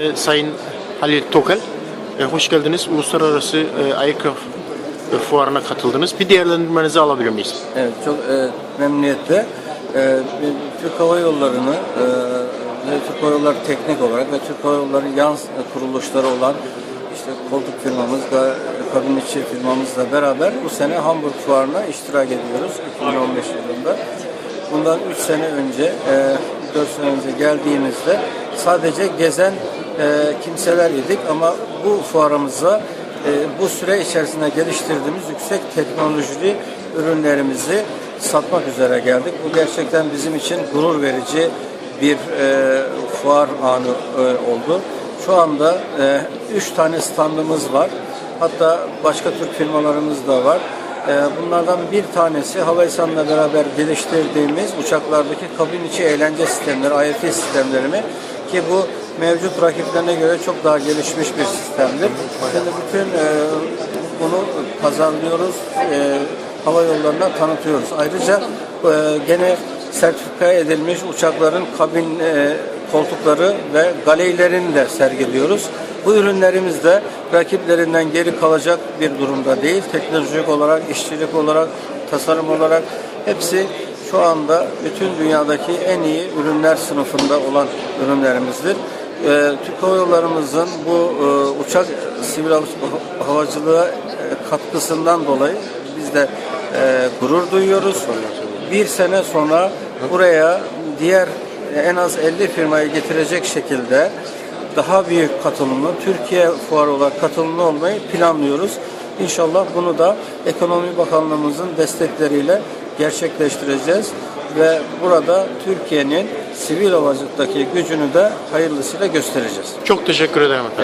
E, Sayın Halil Tokel, e, hoş geldiniz. Uluslararası e, Aircraft e, fuarına katıldınız. Bir değerlendirmenizi alabilir miyiz? Evet, çok e, memnuniyetle e, Türk Hava Yolları'nı ve Türk Hava Yolları teknik olarak ve Türk Hava Yolları yan kuruluşları olan işte koltuk firmamız, ga- kabin içi firmamızla beraber bu sene Hamburg Fuarı'na iştirak ediyoruz 2015 yılında. Bundan 3 sene önce, e, 4 sene önce geldiğimizde sadece gezen e, kimseler idik ama bu fuarımıza e, bu süre içerisinde geliştirdiğimiz yüksek teknolojili ürünlerimizi satmak üzere geldik. Bu gerçekten bizim için gurur verici bir e, fuar anı e, oldu. Şu anda e, üç tane standımız var. Hatta başka Türk firmalarımız da var. E, bunlardan bir tanesi Havelsan'la beraber geliştirdiğimiz uçaklardaki kabin içi eğlence sistemleri, IFT sistemlerini ki bu mevcut rakiplerine göre çok daha gelişmiş bir sistemdir. Şimdi bütün e, bunu pazarlıyoruz, e, hava yollarına tanıtıyoruz. Ayrıca e, gene sertifika edilmiş uçakların kabin e, koltukları ve galeylerini de sergiliyoruz. Bu ürünlerimiz de rakiplerinden geri kalacak bir durumda değil. Teknolojik olarak, işçilik olarak, tasarım olarak hepsi şu anda bütün dünyadaki en iyi ürünler sınıfında olan ürünlerimizdir. Ee, Türk Hava Yollarımızın bu e, uçak sivil hav- havacılığa e, katkısından dolayı biz de e, gurur duyuyoruz. Bir sene sonra buraya diğer e, en az 50 firmayı getirecek şekilde daha büyük katılımlı Türkiye fuarı olarak katılımlı olmayı planlıyoruz. İnşallah bunu da Ekonomi Bakanlığımızın destekleriyle gerçekleştireceğiz ve burada Türkiye'nin sivil havacılıktaki gücünü de hayırlısıyla göstereceğiz. Çok teşekkür ederim efendim.